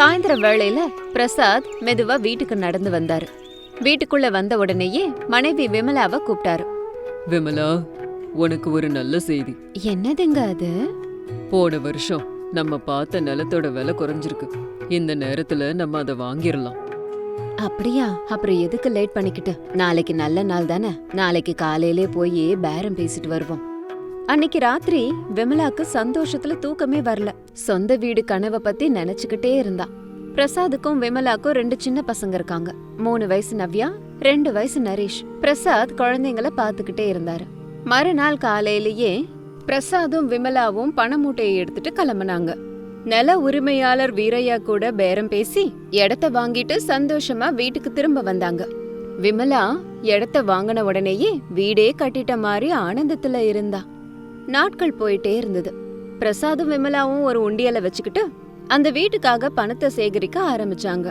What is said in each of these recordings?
சாயந்தர வேளையில பிரசாத் மெதுவா வீட்டுக்கு நடந்து வந்தாரு. வீட்டுக்குள்ள வந்த உடனேயே மனைவி விமலாவை கூப்பிட்டாரு. விமலா உனக்கு ஒரு நல்ல செய்தி. என்னதுங்க அது? போன வருஷம் நம்ம பார்த்த நிலத்தோட விலை குறைஞ்சிருக்கு. இந்த நேரத்துல நம்ம அதை வாங்கிடலாம். அப்படியா? அப்புறம் எதுக்கு லேட் பண்ணிக்கிட்டு? நாளைக்கு நல்ல நாள் தானே? நாளைக்கு காலையிலே போய் பேரம் பேசிட்டு வருவோம். அன்னைக்கு ராத்திரி விமலாக்கு சந்தோஷத்துல தூக்கமே வரல. சொந்த வீடு கனவை பத்தி நினைச்சுக்கிட்டே இருந்தா. பிரசாத்துக்கும் விமலாக்கும் ரெண்டு சின்ன பசங்க இருக்காங்க. மூணு வயசு நவ்யா ரெண்டு வயசு நரேஷ். பிரசாத் குழந்தைங்கள பார்த்துக்கிட்டே இருந்தாரு. மறுநாள் காலையிலேயே பிரசாதும் விமலாவும் பண மூட்டையை எடுத்துட்டு கிளம்புனாங்க. நில உரிமையாளர் வீரையா கூட பேரம் பேசி இடத்த வாங்கிட்டு சந்தோஷமா வீட்டுக்கு திரும்ப வந்தாங்க. விமலா இடத்த வாங்கின உடனேயே வீடே கட்டிட்ட மாதிரி ஆனந்தத்துல இருந்தா. நாட்கள் போயிட்டே இருந்தது. பிரசாதும் விமலாவும் ஒரு உண்டியலை வச்சுக்கிட்டு அந்த வீட்டுக்காக பணத்தை சேகரிக்க ஆரம்பிச்சாங்க.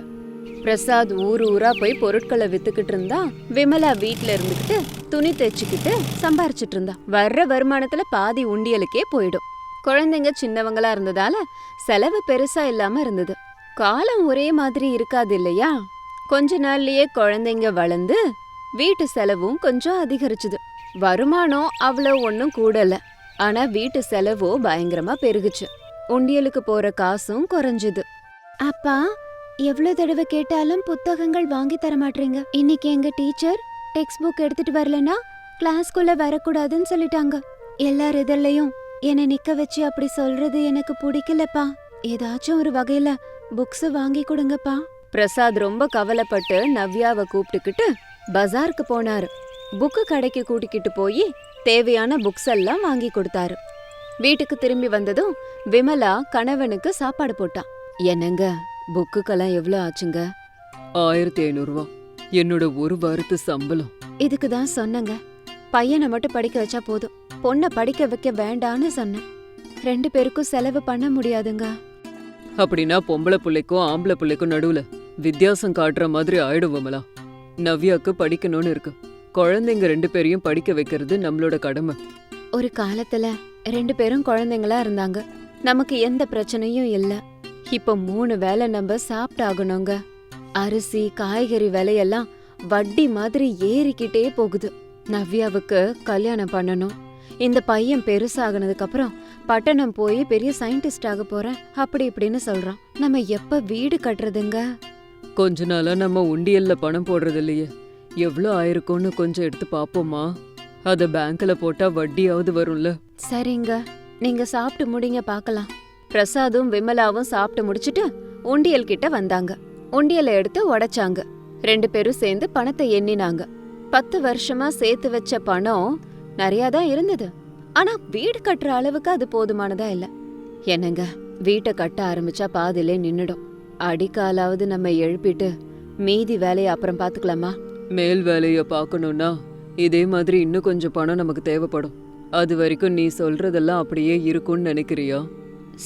பிரசாத் ஊர் ஊரா போய் பொருட்களை வித்துக்கிட்டு இருந்தா விமலா வீட்டுல இருந்துகிட்டு துணி தைச்சுக்கிட்டு சம்பாரிச்சிட்டு இருந்தா. வர்ற வருமானத்துல பாதி உண்டியலுக்கே போயிடும். குழந்தைங்க சின்னவங்களா இருந்ததால செலவு பெருசா இல்லாம இருந்தது. காலம் ஒரே மாதிரி இருக்காது இல்லையா? கொஞ்ச நாள்லயே குழந்தைங்க வளர்ந்து வீட்டு செலவும் கொஞ்சம் அதிகரிச்சுது. வருமானம் அவ்வளோ ஒன்றும் கூடல. ஆனா வீட்டு செலவோ பயங்கரமா பெருகுச்சு. உண்டியலுக்கு போற காசும் குறைஞ்சுது. அப்பா எவ்வளவு தடவை கேட்டாலும் புத்தகங்கள் வாங்கி தர மாட்டீங்க இன்னைக்கு எங்க டீச்சர் டெக்ஸ்ட் புக் எடுத்துட்டு வரலனா கிளாஸ்க்குள்ள வரக்கூடாதுன்னு சொல்லிட்டாங்க. எல்லார் இதழ்லையும் என்னை நிக்க வச்சு அப்படி சொல்றது எனக்கு பிடிக்கலப்பா. ஏதாச்சும் ஒரு வகையில புக்ஸ் வாங்கி கொடுங்கப்பா. பிரசாத் ரொம்ப கவலைப்பட்டு நவ்யாவை கூப்பிட்டுக்கிட்டு பஜாருக்கு போனாரு. புக்கு கடைக்கு கூட்டிக்கிட்டு போய் தேவையான புக்ஸ் எல்லாம் வாங்கி கொடுத்தாரு. வீட்டுக்கு திரும்பி வந்ததும் விமலா கணவனுக்கு சாப்பாடு போட்டான். என்னங்க புக்குக்கெல்லாம் எவ்வளோ ஆச்சுங்க? ஆயிரத்தி ஐநூறுரூவா என்னோட ஒரு வாரத்து சம்பளம். இதுக்கு தான் சொன்னங்க. பையனை மட்டும் படிக்க வச்சா போதும். பொண்ணை படிக்க வைக்க வேண்டான்னு சொன்னேன். ரெண்டு பேருக்கும் செலவு பண்ண முடியாதுங்க. அப்படின்னா பொம்பளை பிள்ளைக்கும் ஆம்பளை பிள்ளைக்கும் நடுவுல வித்தியாசம் காட்டுற மாதிரி ஆயிடும் விமலா. நவ்யாக்கு படிக்கணும்னு இருக்கு. குழந்தைங்க ரெண்டு பேரையும் படிக்க வைக்கிறது நம்மளோட கடமை. ஒரு காலத்துல ரெண்டு பேரும் குழந்தைங்களா இருந்தாங்க. நமக்கு எந்த பிரச்சனையும் இல்ல. இப்ப மூணு வேலை நம்ம சாப்பிட்டாகணுங்க. அரிசி காய்கறி விலையெல்லாம் வட்டி மாதிரி ஏறிக்கிட்டே போகுது. நவ்யாவுக்கு கல்யாணம் பண்ணணும். இந்த பையன் பெருசாகினதுக்கு அப்புறம் பட்டணம் போய் பெரிய சயின்டிஸ்ட் ஆக போறேன். அப்படி இப்படின்னு சொல்றான். நம்ம எப்ப வீடு கட்டுறதுங்க? கொஞ்ச நாளா நம்ம உண்டியல்ல பணம் போடுறது இல்லையே. எவ்வளோ ஆயிருக்கும்னு கொஞ்சம் எடுத்து பார்ப்போமா? அத பேங்க்ல போட்டா வட்டியாவது வரும்ல. சரிங்க. நீங்க சாப்பிட்டு முடிங்க பார்க்கலாம் பிரசாதும் விமலாவும் சாப்பிட்டு முடிச்சிட்டு உண்டியல் கிட்ட வந்தாங்க. உண்டியலை எடுத்து உடைச்சாங்க. ரெண்டு பேரும் சேர்ந்து பணத்தை எண்ணினாங்க. பத்து வருஷமா சேர்த்து வச்ச பணம் நிறையா தான் இருந்தது. ஆனா வீடு கட்டுற அளவுக்கு அது போதுமானதா இல்ல. என்னங்க வீட்டை கட்ட ஆரம்பிச்சா பாதியிலே நின்னுடும். அடிக்காலாவது நம்ம எழுப்பிட்டு மீதி வேலையை அப்புறம் பாத்துக்கலாமா? மேல் வேலைய பார்க்கணும்னா இதே மாதிரி இன்னும் கொஞ்சம் பணம் நமக்கு தேவைப்படும். அது வரைக்கும் நீ சொல்றதெல்லாம் அப்படியே இருக்கும்னு நினைக்கிறியா?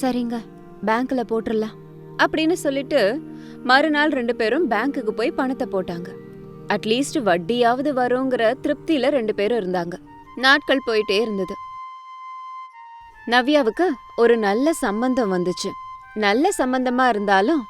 சரிங்க. பேங்க்ல போட்டுறலாம். அப்படின்னு சொல்லிட்டு மறுநாள் ரெண்டு பேரும் பேங்க்குக்கு போய் பணத்தை போட்டாங்க. அட்லீஸ்ட் வட்டியாவது வருங்கிற திருப்தியில ரெண்டு பேரும் இருந்தாங்க. நாட்கள் போயிட்டே இருந்தது. நவ்யாவுக்கு ஒரு நல்ல சம்பந்தம் வந்துச்சு. நல்ல சம்பந்தமா இருந்தாலும்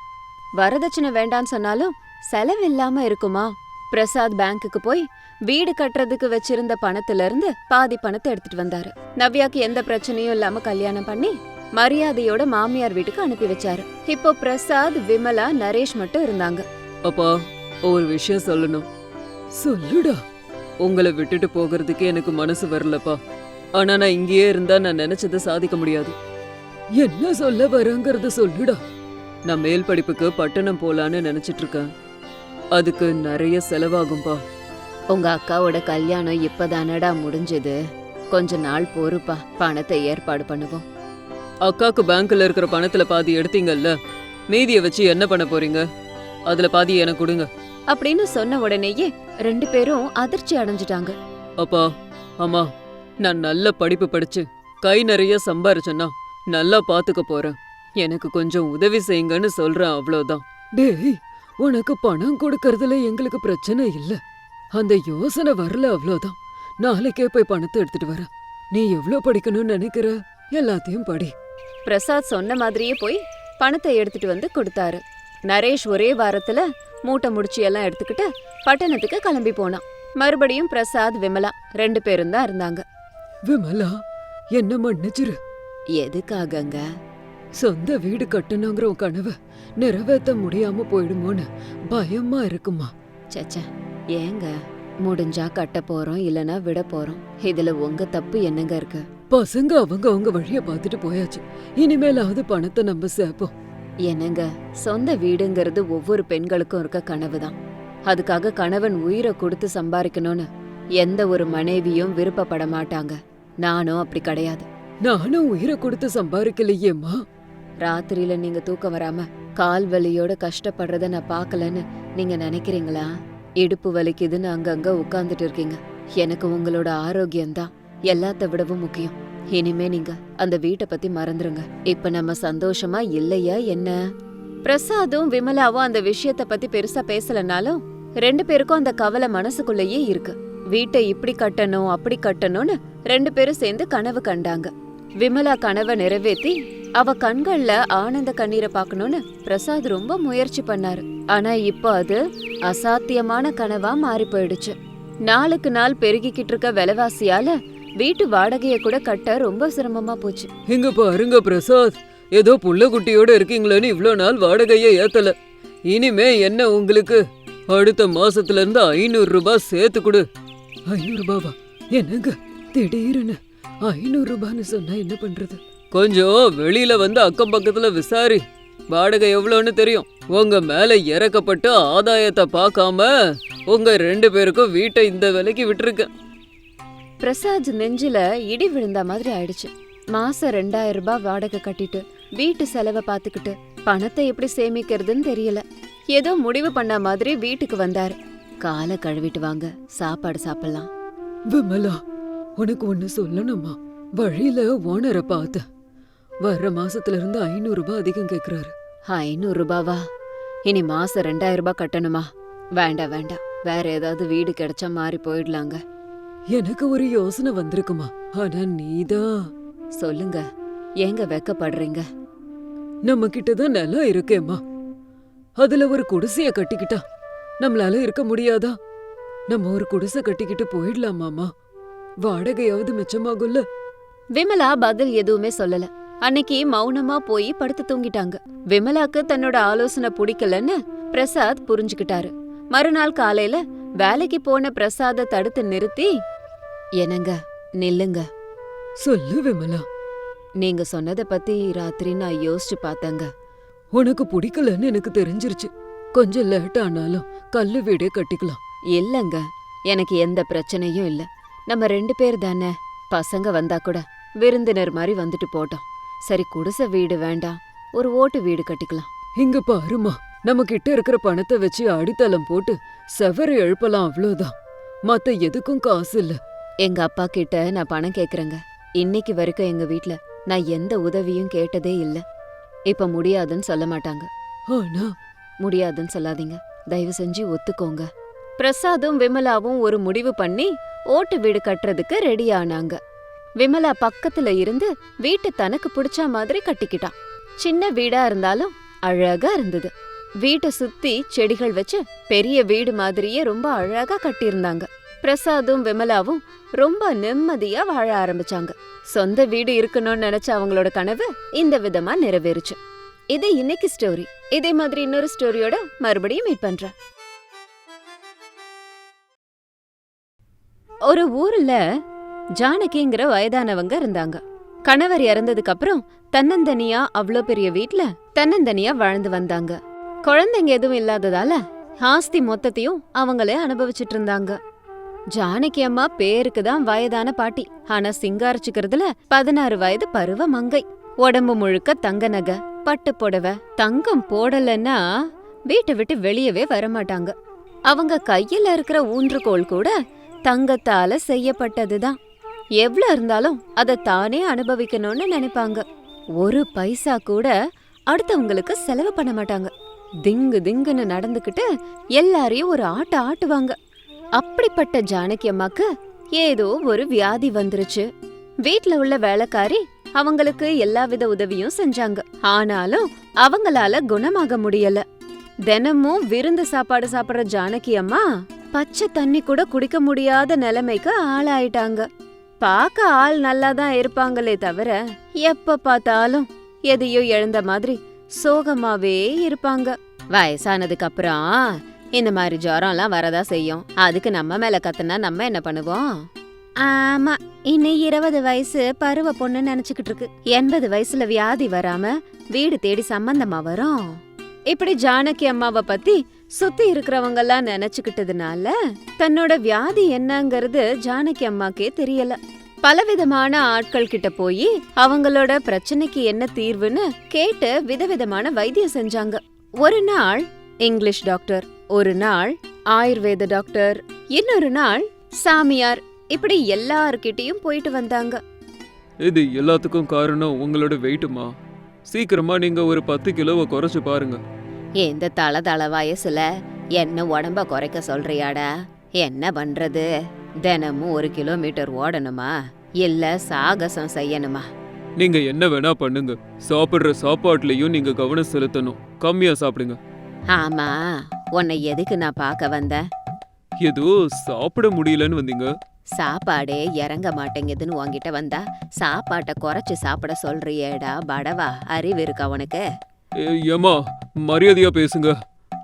வரதட்சணை வேண்டான்னு சொன்னாலும் செலவு இல்லாம இருக்குமா? பிரசாத் பேங்க்குக்கு போய் வீடு கட்டுறதுக்கு வச்சிருந்த பணத்துல இருந்து பாதி பணத்தை எடுத்துட்டு வந்தாரு. நவ்யாக்கு எந்த பிரச்சனையும் இல்லாம கல்யாணம் பண்ணி மரியாதையோட மாமியார் வீட்டுக்கு அனுப்பி வச்சாரு. இப்போ பிரசாத் விமலா நரேஷ் மட்டும் இருந்தாங்க. அப்பா ஒரு விஷயம் சொல்லணும். சொல்லுடா. உங்களை விட்டுட்டு போகிறதுக்கு எனக்கு மனசு வரலப்பா. ஆனா நான் இங்கேயே இருந்தா நான் நினைச்சதை சாதிக்க முடியாது. என்ன சொல்ல வரங்கிறத சொல்லுடா. நான் மேல் படிப்புக்கு பட்டணம் போலான்னு நினைச்சிட்டு இருக்கேன். அதுக்கு நிறைய செலவாகும்பா. உங்க அக்காவோட கல்யாணம் இப்பதானடா முடிஞ்சது. கொஞ்ச நாள் பொறுப்பா பணத்தை ஏற்பாடு பண்ணுவோம். அக்காக்கு பேங்க்ல இருக்கிற பணத்துல பாதி எடுத்தீங்கல்ல? மீதியை வச்சு என்ன பண்ண போறீங்க? அதுல பாதி எனக்கு கொடுங்க. அப்படின்னு சொன்ன உடனேயே ரெண்டு பேரும் அதிர்ச்சி அடைஞ்சிட்டாங்க. அப்பா அம்மா நான் நல்ல படிப்பு படிச்சு கை நிறைய சம்பாரிச்சேன்னா நல்லா பாத்துக்க போறேன். எனக்கு கொஞ்சம் உதவி செய்யுங்கன்னு சொல்றேன் அவ்வளவுதான். டேய் உனக்கு பணம் கொடுக்கறதுல எங்களுக்கு பிரச்சனை இல்ல. அந்த யோசனை வரல அவ்வளவுதான் நாளைக்கே போய் பணத்தை எடுத்துட்டு வரேன் நீ எவ்ளோ படிக்கணும்னு நினைக்கிற? எல்லாத்தையும் படி. பிரசாத் சொன்ன மாதிரியே போய் பணத்தை எடுத்துட்டு வந்து கொடுத்தாரு. நரேஷ் ஒரே வாரத்துல மூட்டை முடிச்சு எல்லாம் எடுத்துக்கிட்டு பட்டணத்துக்கு கிளம்பி போனான். மறுபடியும் பிரசாத் விமலா ரெண்டு பேரும் தான் இருந்தாங்க. விமலா என்ன மன்னிச்சிரு. எதுக்காகங்க? சொந்த வீடு கட்டணுங்கிற உன் கனவை நிறைவேற்ற முடியாம போயிடுமோன்னு பயமா இருக்குமா? சச்ச ஏங்க முடிஞ்சா கட்ட போறோம் இல்லனா விட போறோம். இதுல உங்க தப்பு என்னங்க இருக்கு? பசங்க அவங்க அவங்க வழிய பார்த்துட்டு போயாச்சு. இனிமேலாவது பணத்தை நம்ம சேர்ப்போம் என்னங்க சொந்த வீடுங்கிறது ஒவ்வொரு பெண்களுக்கும் இருக்க கனவு தான் அதுக்காக கணவன் உயிரை கொடுத்து சம்பாதிக்கணும்னு எந்த ஒரு மனைவியும் விருப்பப்பட மாட்டாங்க. நானும் அப்படி கிடையாது. நானும் உயிரை கொடுத்து சம்பாதிக்கலையேம்மா ராத்திரியில நீங்க தூக்கம் வராம கால் வலியோட கஷ்டப்படுறத நான் பார்க்கலன்னு நீங்க நினைக்கிறீங்களா? இடுப்பு வலிக்குதுன்னு அங்கங்க உட்கார்ந்துட்டு இருக்கீங்க. எனக்கு உங்களோட ஆரோக்கியம்தான். எல்லாத்த விடவும் முக்கியம். இனிமே நீங்க அந்த வீட்டை பத்தி மறந்துருங்க. இப்ப நம்ம சந்தோஷமா இல்லையா என்ன? பிரசாதும் விமலாவும் அந்த விஷயத்த பத்தி பெருசா பேசலனாலும் ரெண்டு பேருக்கும் அந்த கவலை மனசுக்குள்ளேயே இருக்கு. வீட்டை இப்படி கட்டணும் அப்படி கட்டணும்னு ரெண்டு பேரும் சேர்ந்து கனவு கண்டாங்க. விமலா கனவை நிறைவேத்தி அவ கண்கள்ல ஆனந்த கண்ணீரை பார்க்கணும்னு பிரசாத் ரொம்ப முயற்சி பண்ணாரு. ஆனா இப்போ அது அசாத்தியமான கனவா மாறி போயிடுச்சு. நாளுக்கு நாள் பெருகிக்கிட்டு இருக்க விலைவாசியால வீட்டு வாடகைய கூட கட்ட ரொம்ப சிரமமா போச்சு. இங்க பாருங்க பிரசாத். ஏதோ புள்ள குட்டியோட இருக்கீங்களேன்னு இவ்வளோ நாள் வாடகையை ஏத்தல. இனிமே என்ன உங்களுக்கு? அடுத்த மாசத்துல இருந்து ஐநூறு ரூபாய் சேர்த்து கொடு. ஐநூறு ரூபாவா? என்னங்க? திடீர்னு ஐநூறு ரூபான்னு சொன்னா என்ன பண்றது? கொஞ்சம் வெளியில வந்து அக்கம் பக்கத்துல விசாரி. வாடகை எவ்வளோன்னு தெரியும். உங்க மேல இறக்கப்பட்டு ஆதாயத்தை பார்க்காம உங்க ரெண்டு பேருக்கும் வீட்டை இந்த விலைக்கு விட்டுருக்கேன். பிரசாத் நெஞ்சில இடி விழுந்த மாதிரி ஆயிடுச்சு. மாசம் ரெண்டாயிரம் ரூபாய் வாடகை கட்டிட்டு வீட்டு செலவை பார்த்துக்கிட்டு பணத்தை எப்படி சேமிக்கிறதுன்னு தெரியல. ஏதோ முடிவு பண்ண மாதிரி வீட்டுக்கு வந்தாரு. காலை கழுவிட்டு வாங்க சாப்பாடு சாப்பிடலாம். விமலா உனக்கு ஒண்ணு சொல்லணுமா? வழியில ஓனரை பார்த்தேன் வர்ற மாசத்துல இருந்து ஐநூறு ரூபாய் அதிகம் கேக்குறாரு. ஐநூறு ரூபாவா? இனி மாசம் ரெண்டாயிரம் ரூபாய் கட்டணுமா? வேண்டாம் வேண்டாம். வேற ஏதாவது வீடு கிடைச்சா மாறி போயிடலாங்க. எனக்கு ஒரு யோசனை வந்திருக்குமா? ஆனா நீதான் சொல்லுங்க. ஏங்க வெக்கப்படுறீங்க? நம்ம கிட்டதான் நிலம் இருக்கேம்மா. அதுல ஒரு குடிசைய கட்டிக்கிட்டா நம்மளால இருக்க முடியாதா? நம்ம ஒரு குடிசை கட்டிக்கிட்டு போயிடலாமாமா வாடகையாவது மிச்சமாகும்ல? விமலா பதில் எதுவுமே சொல்லல. அன்னைக்கு மௌனமா போய் படுத்து தூங்கிட்டாங்க. விமலாக்கு தன்னோட ஆலோசனை பிடிக்கலன்னு பிரசாத் புரிஞ்சுக்கிட்டாரு. மறுநாள் காலையில வேலைக்கு போன பிரசாத தடுத்து நிறுத்தி என்னங்க நில்லுங்க. சொல்லு விமலா. நீங்க சொன்னத பத்தி ராத்திரி நான் யோசிச்சு பார்த்தேங்க உனக்கு பிடிக்கலன்னு எனக்கு தெரிஞ்சிருச்சு. கொஞ்சம் லேட் ஆனாலும் கல்லு வீடே கட்டிக்கலாம். இல்லங்க எனக்கு எந்த பிரச்சனையும் இல்ல. நம்ம ரெண்டு பேர் தானே பசங்க வந்தா கூட விருந்தினர் மாதிரி வந்துட்டு போட்டோம். சரி குடிசை வீடு வேண்டாம். ஒரு ஓட்டு வீடு கட்டிக்கலாம். இங்க பாருமா நம்ம கிட்ட இருக்கிற பணத்தை வச்சு அடித்தளம் போட்டு செவரை எழுப்பலாம் அவ்வளவுதான். மத்த எதுக்கும் காசு இல்ல. எங்க அப்பா கிட்ட நான் பணம் கேக்குறேங்க. இன்னைக்கு வரைக்கும் எங்க வீட்ல நான் எந்த உதவியும் கேட்டதே இல்ல. இப்ப முடியாதுன்னு சொல்ல மாட்டாங்க. ஆனா? முடியாதுன்னு சொல்லாதீங்க. தயவு செஞ்சு ஒத்துக்கோங்க. பிரசாதும் விமலாவும் ஒரு முடிவு பண்ணி ஓட்டு வீடு கட்டுறதுக்கு ரெடி ஆனாங்க. விமலா பக்கத்துல இருந்து வீட்டு தனக்கு பிடிச்ச மாதிரி கட்டிக்கிட்டான். சின்ன வீடா இருந்தாலும் அழகா இருந்தது. வீட்டை சுத்தி செடிகள் வச்சு பெரிய வீடு மாதிரியே ரொம்ப அழகா கட்டியிருந்தாங்க. பிரசாதும் விமலாவும் ரொம்ப நிம்மதியா வாழ ஆரம்பிச்சாங்க. சொந்த வீடு இருக்கணும்னு நினைச்ச அவங்களோட கனவு இந்த விதமா நிறைவேறுச்சு. இது இன்னைக்கு ஸ்டோரி இதே மாதிரி இன்னொரு ஸ்டோரியோட மறுபடியும் மீட் பண்றேன். ஒரு ஊர்ல ஜானகிங்கிற வயதானவங்க இருந்தாங்க. கணவர் இறந்ததுக்கு அப்புறம் தன்னந்தனியா அவ்ளோ பெரிய வீட்ல தன்னந்தனியா வாழ்ந்து வந்தாங்க. குழந்தைங்க எதுவும் இல்லாததால ஆஸ்தி மொத்தத்தையும் அவங்களே அனுபவிச்சுட்டு இருந்தாங்க. ஜானகி அம்மா பேருக்கு தான் வயதான பாட்டி. ஆனா சிங்காரிச்சுக்கிறதுல பதினாறு வயது பருவ மங்கை. உடம்பு முழுக்க தங்க நகை பட்டு புடவை தங்கம் போடலன்னா வீட்டை விட்டு வெளியவே வரமாட்டாங்க. அவங்க கையில இருக்கிற ஊன்றுகோல் கூட தங்கத்தால செய்யப்பட்டதுதான். எவ்ளோ இருந்தாலும் அதை தானே அனுபவிக்கணும்னு நினைப்பாங்க. ஒரு பைசா கூட அடுத்தவங்களுக்கு செலவு பண்ண மாட்டாங்க. திங்கு திங்குன்னு நடந்துக்கிட்டு எல்லாரையும் ஒரு ஆட்ட ஆட்டுவாங்க. அப்படிப்பட்ட ஜானகி அம்மாக்கு ஏதோ ஒரு வியாதி வந்துருச்சு. வீட்ல உள்ள வேலைக்காரி அவங்களுக்கு எல்லாவித உதவியும் செஞ்சாங்க. ஆனாலும் அவங்களால குணமாக முடியல. தினமும் விருந்து சாப்பாடு சாப்பிடுற ஜானகி அம்மா பச்சை தண்ணி கூட குடிக்க முடியாத நிலைமைக்கு ஆளாயிட்டாங்க. பார்க்க ஆள் நல்லா தான் இருப்பாங்களே தவிர எப்ப பார்த்தாலும் எதையோ இழந்த மாதிரி சோகமாவே இருப்பாங்க. வயசானதுக்கு அப்புறம் இந்த மாதிரி ஜுரம்லாம் வரதா செய்யும். அதுக்கு நம்ம மேல கத்துனா நம்ம என்ன பண்ணுவோம்? ஆமா இன்னும் இருபது வயசு பருவ பொண்ணு நினைச்சுக்கிட்டு இருக்கு. எண்பது வயசுல வியாதி வராம வீடு தேடி சம்பந்தமா வரும். இப்படி ஜானகி அம்மாவை பத்தி சுத்தி இருக்கிறவங்கெல்லாம் நினைச்சுக்கிட்டதுனால தன்னோட வியாதி என்னங்கறது ஜானகி அம்மாக்கே தெரியல. பலவிதமான ஆட்கள் கிட்ட போய் அவங்களோட பிரச்சனைக்கு என்ன தீர்வுன்னு கேட்டு விதவிதமான வைத்தியம் செஞ்சாங்க. ஒரு நாள் இங்கிலீஷ் டாக்டர் ஒரு நாள் ஆயுர்வேத டாக்டர் இன்னொரு நாள் சாமியார். இப்படி எல்லார்கிட்டயும் போயிட்டு வந்தாங்க. இது எல்லாத்துக்கும் காரணம் உங்களோட வெயிட்டுமா சீக்கிரமா நீங்க ஒரு பத்து கிலோவை குறைச்சு பாருங்க. இந்த தல தல வயசுல என்ன உடம்ப குறைக்க சொல்றியாடா? என்ன பண்றது? தினமும் ஒரு கிலோமீட்டர் ஓடணுமா? இல்ல சாகசம் செய்யணுமா? நீங்க என்ன வேணா பண்ணுங்க. சாப்பிடுற சாப்பாட்டுலயும் நீங்க கவனம் செலுத்தணும். கம்மியா சாப்பிடுங்க. ஆமா. உன்னை எதுக்கு நான் பார்க்க வந்தேன்? ஏதோ சாப்பிட முடியலன்னு வந்தீங்க. சாப்பாடே இறங்க மாட்டேங்குதுன்னு உன்கிட்ட வந்தா சாப்பாட்டை குறைச்சு சாப்பிட சொல்றியேடா படவா? அறிவு இருக்கா உனக்கு? ஏ, ஏம்மா மரியாதையா பேசுங்க.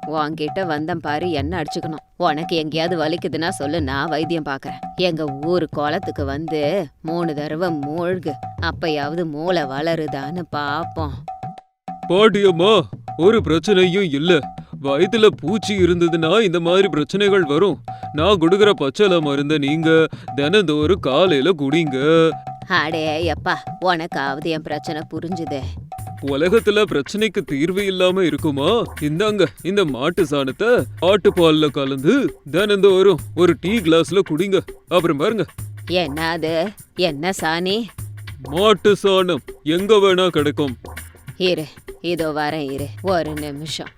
உன்கிட்ட வந்தேன் பாரு என்ன அடிச்சுக்கணும். உனக்கு எங்கேயாவது வலிக்குதுன்னா சொல்லு நான் வைத்தியம் பார்க்கறேன். எங்க ஊர் குளத்துக்கு வந்து மூணு தடவை மூழ்கு. அப்பயாவது மூளை வளருதான்னு பாப்போம். பாட்டியம்மா ஒரு பிரச்சனையும் இல்ல. வயித்துல பூச்சி இருந்ததுன்னா இந்த மாதிரி பிரச்சனைகள் வரும். நான் கொடுக்குற பச்சளை மருந்த நீங்க தினந்தோறும் காலையில குடிங்க. அடே அப்பா உனக்காவது என் பிரச்சனை புரிஞ்சுதே. உலகத்துல பிரச்சனைக்கு தீர்வு இல்லாம இருக்குமா? இந்தாங்க இந்த மாட்டு சாணத்தை ஆட்டு பால்ல கலந்து தினந்தோறும் ஒரு டீ கிளாஸ்ல குடிங்க. அப்புறம் பாருங்க. என்னது? என்ன சாணி? மாட்டு சாணம் எங்க வேணா கிடைக்கும். இரு இதோ வரேன் இரு ஒரு நிமிஷம்.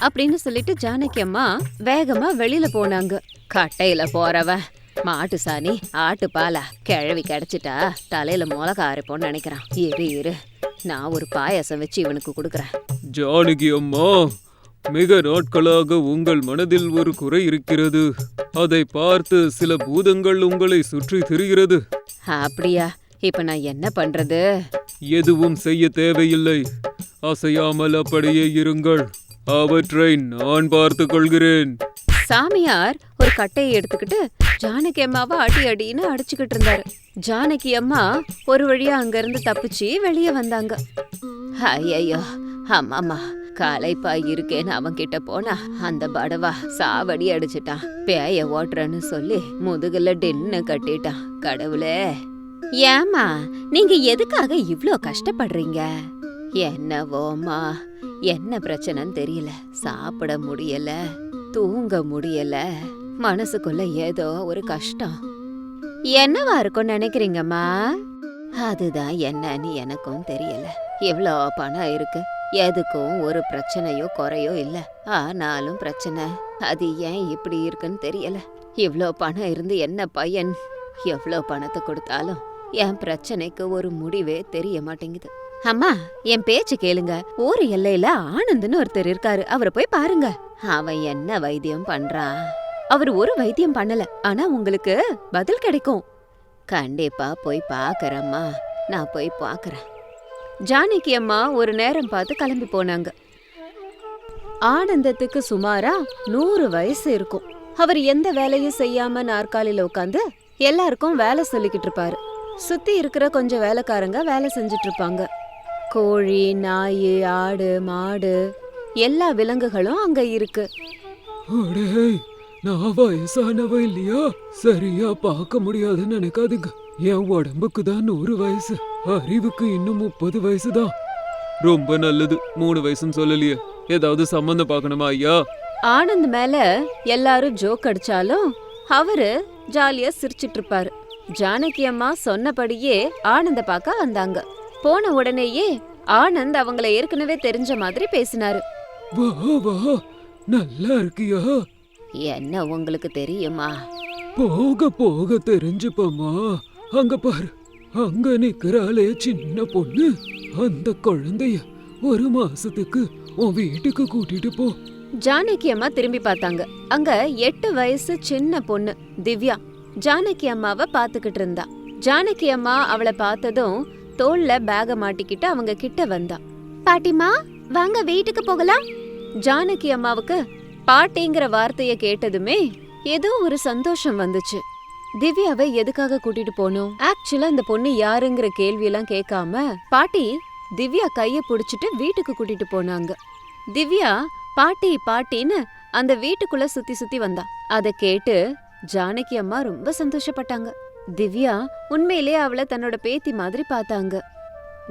அப்படின்னு சொல்லிட்டு ஜானகி அம்மா வேகமா வெளியில போனாங்க. கட்டையில போறவன் மாட்டு சாணி ஆட்டு பாலா கிழவி கிடைச்சிட்டா தலையில மிளகா அரைப்போன்னு நினைக்கிறான். இரு இரு. நான் ஒரு பாயாசம் வச்சு இவனுக்கு கொடுக்குறேன். ஜானகி அம்மா மிக நாட்களாக உங்கள் மனதில் ஒரு குறை இருக்கிறது. அதை பார்த்து சில பூதங்கள் உங்களை சுற்றி திரிகிறது. அப்படியா? இப்ப நான் என்ன பண்றது? எதுவும் செய்ய தேவையில்லை. அசையாமல் அப்படியே இருங்கள். அவற்றை நான் பார்த்துக் கொள்கிறேன். சாமியார் ஒரு கட்டையை எடுத்துக்கிட்டு ஜானகி அம்மாவை அடி அடின்னு அடிச்சுக்கிட்டு இருந்தாரு. ஜானகி அம்மா ஒரு வழியா அங்கிருந்து தப்பிச்சு வெளியே வந்தாங்க. ஐயோ அம்மாமா கலைப்பா இருக்கேன்னு அவன் கிட்ட போனா அந்த படவா சாவடி அடிச்சிட்டான். பேய ஓட்டுறன்னு சொல்லி முதுகுல டின்னு கட்டிட்டான். கடவுளே. ஏமா நீங்க எதுக்காக இவ்ளோ கஷ்டப்படுறீங்க? என்னவோமா என்ன பிரச்சனைன்னு தெரியல. சாப்பிட முடியல. தூங்க முடியல. மனசுக்குள்ள ஏதோ ஒரு கஷ்டம். என்னவா இருக்கும்னு நினைக்கிறீங்கம்மா? அதுதான் என்னன்னு எனக்கும் தெரியல. எவ்வளோ பணம் இருக்கு. எதுக்கும் ஒரு பிரச்சனையோ குறையோ இல்லை. ஆனாலும் பிரச்சனை. அது ஏன் இப்படி இருக்குன்னு தெரியல. இவ்வளோ பணம் இருந்து என்ன பையன்? எவ்வளோ பணத்தை கொடுத்தாலும் என் பிரச்சனைக்கு ஒரு முடிவே தெரிய மாட்டேங்குது. அம்மா என் பேச்சு கேளுங்க. ஊர் எல்லையில ஆனந்த்னு ஒருத்தர் இருக்காரு. அவரை போய் பாருங்க. அவன் என்ன வைத்தியம் பண்றான் அவர் ஒரு வைத்தியம் பண்ணல. ஆனா உங்களுக்கு பதில் கிடைக்கும். கண்டிப்பா போய் பாக்கறம்மா. நான் போய் பாக்கறேன். ஜானகி அம்மா ஒரு நேரம் பார்த்து கிளம்பி போனாங்க. ஆனந்தத்துக்கு சுமாரா நூறு வயசு இருக்கும். அவர் எந்த வேலையும் செய்யாம நாற்காலியில உட்காந்து எல்லாருக்கும் வேலை சொல்லிக்கிட்டு இருப்பாரு. சுத்தி இருக்கிற கொஞ்சம் வேலைக்காரங்க வேலை செஞ்சுட்டு இருப்பாங்க. கோழி நாய் ஆடு மாடு எல்லா விலங்குகளும் அங்க இருக்கு. அடே நான் வயசானவ இல்லையா? சரியா பார்க்க முடியாதுன்னு நினைக்காதீங்க. என் உடம்புக்கு தான் நூறு வயசு. அறிவுக்கு இன்னும் முப்பது வயசு தான். ரொம்ப நல்லது. மூணு வயசுன்னு சொல்லலையே. ஏதாவது சம்மந்தம் பார்க்கணுமா ஐயா? ஆனந்த் மேல எல்லாரும் ஜோக் அடிச்சாலும் அவரு ஜாலியா சிரிச்சிட்டு இருப்பாரு. ஜானகி அம்மா சொன்னபடியே ஆனந்த பார்க்க வந்தாங்க. போன உடனேயே ஆனந்த் அவங்கள ஏற்கனவே தெரிஞ்ச மாதிரி பேசினாரு. வா வா நல்லா இருக்கியா? என்ன உங்களுக்கு தெரியுமா? போக போக தெரிஞ்சுப்பமா? அங்க பாரு அங்க நிக்கிறாளே சின்ன பொண்ணு. அந்த குழந்தைய ஒரு மாசத்துக்கு உன் வீட்டுக்கு கூட்டிட்டு போ. ஜானகி அம்மா திரும்பி பார்த்தாங்க. அங்க எட்டு வயசு சின்ன பொண்ணு திவ்யா. ஜானகி அம்மாவை பாத்துக்கிட்டு இருந்தா. ஜானகி அம்மா அவளை பார்த்ததும் தோல்ல பேக மாட்டிக்கிட்டு அவங்க கிட்ட வந்தா. பாட்டிமா வாங்க வீட்டுக்கு போகலாம். ஜானகி அம்மாவுக்கு பாட்டிங்கிற வார்த்தைய கேட்டதுமே ஏதோ ஒரு சந்தோஷம் வந்துச்சு. திவ்யாவை எதுக்காக கூட்டிட்டு போனோம்? ஆக்சுவலா அந்த பொண்ணு யாருங்கிற கேள்வியெல்லாம் கேட்காம பாட்டி திவ்யா கைய புடிச்சிட்டு வீட்டுக்கு கூட்டிட்டு போனாங்க. திவ்யா பாட்டி பாட்டின்னு அந்த வீட்டுக்குள்ள சுத்தி சுத்தி வந்தா. அத கேட்டு ஜானகி அம்மா ரொம்ப சந்தோஷப்பட்டாங்க. திவ்யா உண்மையிலேயே அவளை தன்னோட பேத்தி மாதிரி பார்த்தாங்க.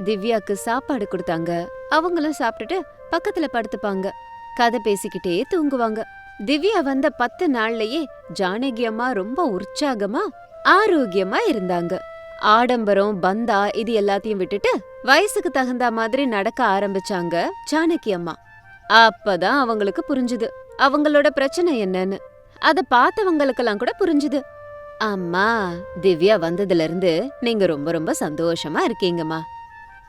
திவ்யாக்கு சாப்பாடு கொடுத்தாங்க. அவங்களும் சாப்பிட்டுட்டு பக்கத்துல படுத்துப்பாங்க. கதை பேசிக்கிட்டே தூங்குவாங்க. திவ்யா வந்த பத்து நாள்லயே ஜானகி அம்மா ரொம்ப உற்சாகமா ஆரோக்கியமா இருந்தாங்க. ஆடம்பரம் பந்தா இது எல்லாத்தையும் விட்டுட்டு வயசுக்கு தகுந்த மாதிரி நடக்க ஆரம்பிச்சாங்க ஜானகி அம்மா. அப்பதான் அவங்களுக்கு புரிஞ்சுது. அவங்களோட பிரச்சனை என்னன்னு. அத பார்த்தவங்களுக்கெல்லாம் கூட புரிஞ்சுது. அம்மா திவ்யா வந்ததுல இருந்து நீங்க ரொம்ப ரொம்ப சந்தோஷமா இருக்கீங்கம்மா.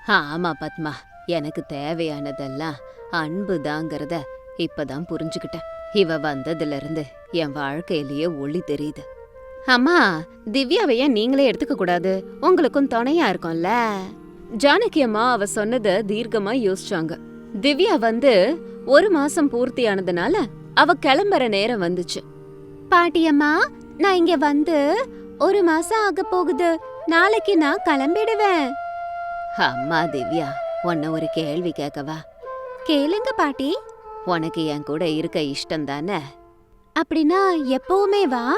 ஆமா பத்மா எனக்கு தேவையானதெல்லாம் அன்பு தாங்கிறத இப்பதான் புரிஞ்சுக்கிட்டேன். இவ வந்ததுல இருந்து என் வாழ்க்கையிலேயே ஒளி தெரியுது. அம்மா திவ்யாவை ஏன் நீங்களே எடுத்துக்க கூடாது? உங்களுக்கும் துணையா இருக்கும்ல. ஜானகி அம்மா அவ சொன்னதை தீர்க்கமா யோசிச்சாங்க. திவ்யா வந்து ஒரு மாசம் பூர்த்தியானதுனால அவ கிளம்புற நேரம் வந்துச்சு. பாட்டியம்மா நான் இங்க வந்து ஒரு மாசம் ஆக போகுது. நாளைக்கு நான் கிளம்பிடுவேன். அம்மா திவ்யா உன்னை ஒரு கேள்வி கேட்கவா? கேளுங்க பாட்டி. உனக்கு என் கூட இருக்க இஷ்டம் தானே? அப்படின்னா எப்பவுமே வா.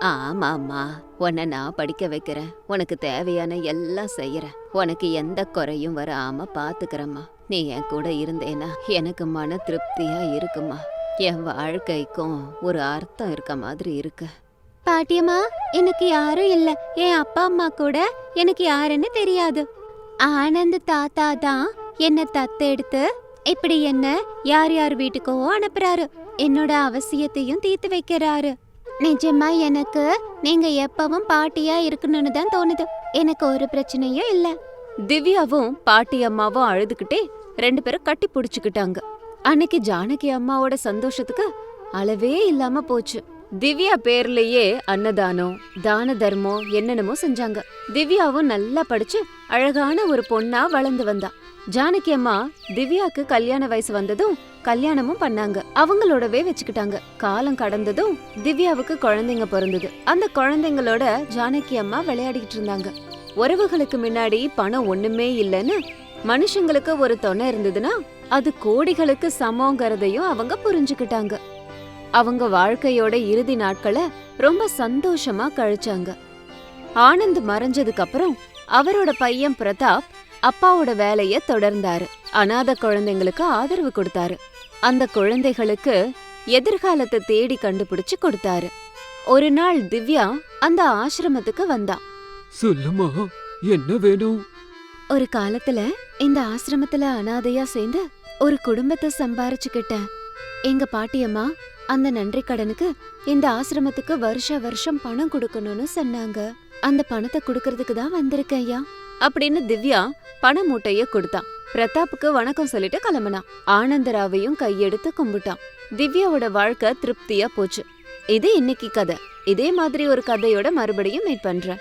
ஆமாம்மா உன்னை நான் படிக்க வைக்கிறேன். உனக்கு தேவையான எல்லாம் செய்யறேன். உனக்கு எந்த குறையும் வராம பாத்துக்கிறேம்மா. நீ என் கூட இருந்தேனா எனக்கு மன திருப்தியா இருக்குமா என் வாழ்க்கைக்கும் ஒரு அர்த்தம் இருக்க மாதிரி இருக்கு. பாட்டியம்மா எனக்கு யாரும் இல்ல. என் அப்பா அம்மா கூட எனக்கு யாருன்னு தெரியாது. ஆனந்த் தாத்தா தான் என்ன தத்தெடுத்து இப்படி என்ன யார் யார் வீட்டுக்கோ அனுப்புறாரு. என்னோட அவசியத்தையும் தீர்த்து வைக்கிறாரு. நிஜமா எனக்கு நீங்க எப்பவும் பாட்டியா இருக்கணும்னு தான் தோணுது. எனக்கு ஒரு பிரச்சனையும் இல்ல. திவ்யாவும் பாட்டி அம்மாவும் அழுதுகிட்டே ரெண்டு பேரும் கட்டி புடிச்சுக்கிட்டாங்க. அன்னைக்கு ஜானகி அம்மாவோட சந்தோஷத்துக்கு அளவே இல்லாம போச்சு. திவ்யா பேர்லயே அன்னதானம் தான தர்மம் என்னென்னமோ செஞ்சாங்க. திவ்யாவும் நல்லா படிச்சு அழகான ஒரு பொண்ணா வளர்ந்து வந்தா. ஜானகி அம்மா திவ்யாக்கு கல்யாண வயசு வந்ததும் கல்யாணமும் பண்ணாங்க. அவங்களோடவே வச்சுக்கிட்டாங்க. காலம் கடந்ததும் திவ்யாவுக்கு குழந்தைங்க பிறந்தது. அந்த குழந்தைங்களோட ஜானகி அம்மா விளையாடிக்கிட்டு இருந்தாங்க. உறவுகளுக்கு முன்னாடி பணம் ஒண்ணுமே இல்லைன்னு மனுஷங்களுக்கு ஒரு துணை இருந்ததுன்னா அது கோடிகளுக்கு சமங்கிறதையும் அவங்க புரிஞ்சுக்கிட்டாங்க. அவங்க வாழ்க்கையோட இறுதி நாட்களை ரொம்ப சந்தோஷமா கழிச்சாங்க. ஆனந்த் மறைஞ்சதுக்கு அப்புறம் அவரோட பையன் பிரதாப் அப்பாவோட வேலைய தொடர்ந்தாரு. அனாதை குழந்தைங்களுக்கு ஆதரவு கொடுத்தாரு. அந்த குழந்தைகளுக்கு எதிர்காலத்தை தேடி கண்டுபிடிச்சு கொடுத்தாரு. ஒரு நாள் திவ்யா அந்த ஆசிரமத்துக்கு வந்தா. சொல்லுமா என்ன வேணும்? ஒரு காலத்துல இந்த ஆசிரமத்துல அனாதையா சேர்ந்து ஒரு குடும்பத்தை சம்பாரிச்சுக்கிட்டேன். எங்க பாட்டியம்மா அந்த நன்றி கடனுக்கு இந்த ஆசிரமத்துக்கு வருஷ வருஷம் பணம் கொடுக்கணும்னு சொன்னாங்க. அந்த பணத்தை கொடுக்கறதுக்கு தான் வந்திருக்கேன் ஐயா. அப்படின்னு திவ்யா பண மூட்டைய கொடுத்தான் பிரதாப்புக்கு வணக்கம் சொல்லிட்டு கிளம்புனான் ஆனந்தராவையும் கையெடுத்து கும்பிட்டான். திவ்யாவோட வாழ்க்கை திருப்தியா போச்சு. இது இன்னைக்கு கதை. இதே மாதிரி ஒரு கதையோட மறுபடியும் மீட் பண்றேன்.